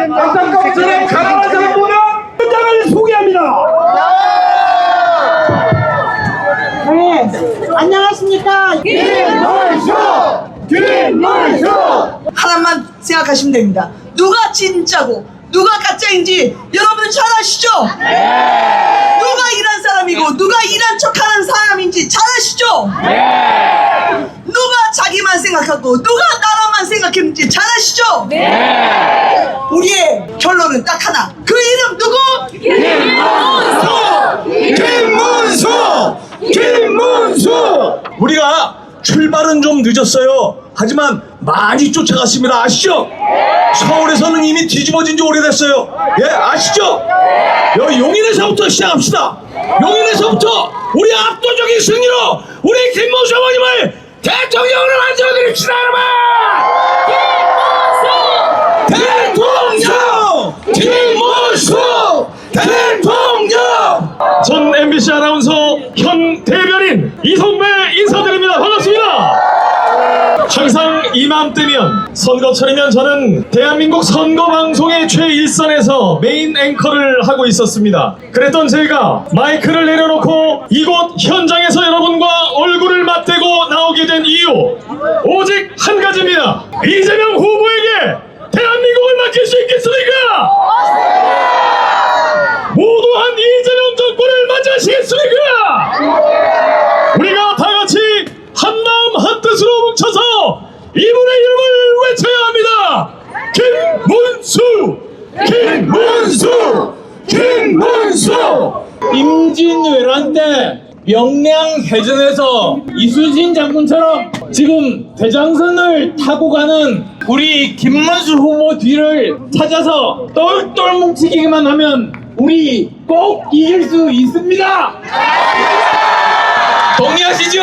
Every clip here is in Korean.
안타까운 가난한 사람 보면 현장을 소개합니다. 네, 안녕하십니까. 하나만 생각하시면 됩니다. 누가 진짜고 누가 가짜인지 여러분 잘 아시죠? 누가 일한 사람이고 누가 일한 척하는 사람인지 잘 아시죠? 누가 자기만 생각하고 누가 나라 만 생각했는지 잘 아시죠? 우리의 결론은 딱 하나. 그 이름 누구? 김문수! 김문수! 우리가 출발은 좀 늦었어요. 하지만 많이 쫓아갔습니다. 아시죠? 서울에서는 이미 뒤집어진 지 오래됐어요. 예, 아시죠? 여기 용인에서부터 시작합시다. 용인에서부터 우리 압도적인 승리로 우리 김문수 어머님을 대통령으로 만들어드립시다, 여러분! 대통령! 김문수! 대통령! 전 MBC 아나운서 현 대변인 이성배 인사드립니다. 반갑습니다. 항상 이맘때면 선거철이면 저는 대한민국 선거 방송의 최일선에서 메인 앵커를 하고 있었습니다. 그랬던 제가 마이크를 내려놓고 이곳 현장에서 여러분과 얼굴을 맞대고 나오게 된 이유 오직 한 가지입니다. 이재명 후보에게 대한민국을 맡길 수 있겠습니까? 모두한 이재명 정권을 맞이하시겠습니까? 우리가 다 같이 한 마음 한 뜻으로 뭉쳐서 이분의 이름을 외쳐야 합니다. 김문수, 김문수, 김문수. 임진왜란 때 명량 해전에서 이순신 장군처럼 지금 대장선을 타고 가는 우리 김문수 후보 뒤를 찾아서 똘똘 뭉치기만 하면 우리 꼭 이길 수 있습니다. 동의하시죠?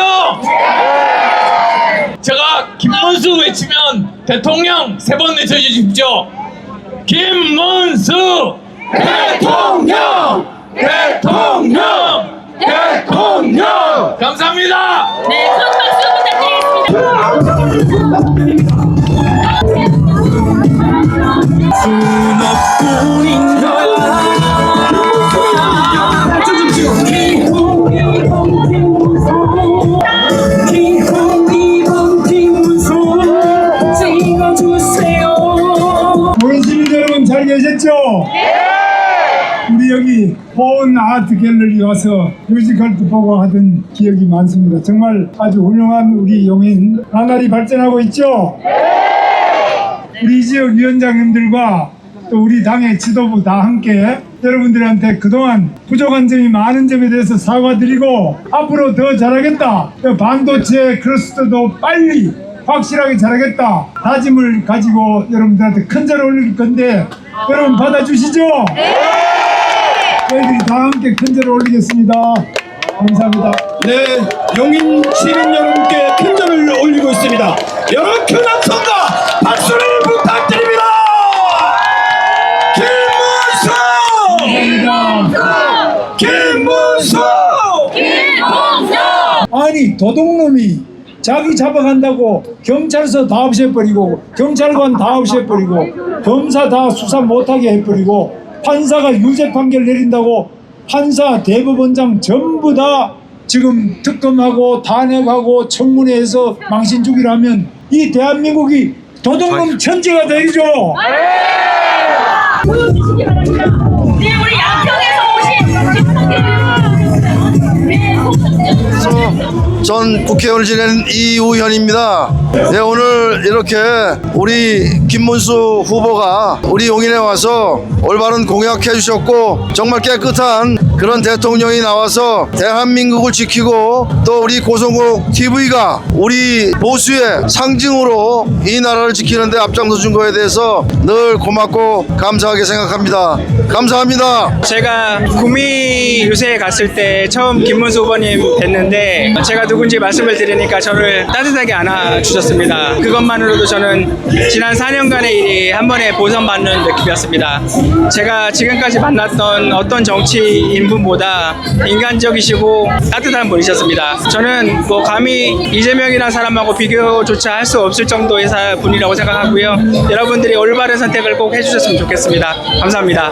제가 김문수 외치면 대통령 세 번 외쳐주십시오. 김문수 대통령 대통령 대통령 감사합니다. 네, 큰 박수 부탁드리겠습니다. 아트 갤러리 와서 뮤지컬도 보고 하던 기억이 많습니다. 정말 아주 훌륭한 우리 용인 나날이 발전하고 있죠? 우리 지역 위원장님들과 또 우리 당의 지도부 다 함께 여러분들한테 그동안 부족한 점이 많은 점에 대해서 사과드리고 앞으로 더 잘하겠다. 반도체 클러스터도 빨리 확실하게 잘하겠다. 다짐을 가지고 여러분들한테 큰절 올릴 건데 여러분 받아주시죠? 다 함께 큰 절을 올리겠습니다. 감사합니다. 네, 용인 시민 여러분께 큰 절을 올리고 있습니다. 여러분 큰 함성과 박수를 부탁드립니다. 김문수! 김문수! 아니 도둑놈이 자기 잡아간다고 경찰서 다 없애버리고 경찰관 다 없애버리고 검사 다 수사 못하게 해버리고 판사가 유죄 판결 내린다고 판사 대법원장 전부 다 지금 특검하고 탄핵하고 청문회에서 망신 주기라면 이 대한민국이 도둑놈 천지가 되죠. 보여주시기 바랍니다. 전 국회의원을 지낸 이우현입니다. 네, 오늘 이렇게 우리 김문수 후보가 우리 용인에 와서 올바른 공약해 주셨고 정말 깨끗한 그런 대통령이 나와서 대한민국을 지키고 또 우리 고성국 TV가 우리 보수의 상징으로 이 나라를 지키는데 앞장서 준 거에 대해서 늘 고맙고 감사하게 생각합니다. 감사합니다. 제가 구미 유세에 갔을 때 처음 김문수 후보님 뵀는데 제가 누군지 말씀을 드리니까 저를 따뜻하게 안아주셨습니다. 그것만으로도 저는 지난 4년간의 일이 한 번에 보상받는 느낌이었습니다. 제가 지금까지 만났던 어떤 정치인분보다 인간적이시고 따뜻한 분이셨습니다. 저는 뭐 감히 이재명이라는 사람하고 비교조차 할 수 없을 정도의 사- 분이라고 생각하고요. 여러분들이 올바른 선택을 꼭 해주셨으면 좋겠습니다. 감사합니다.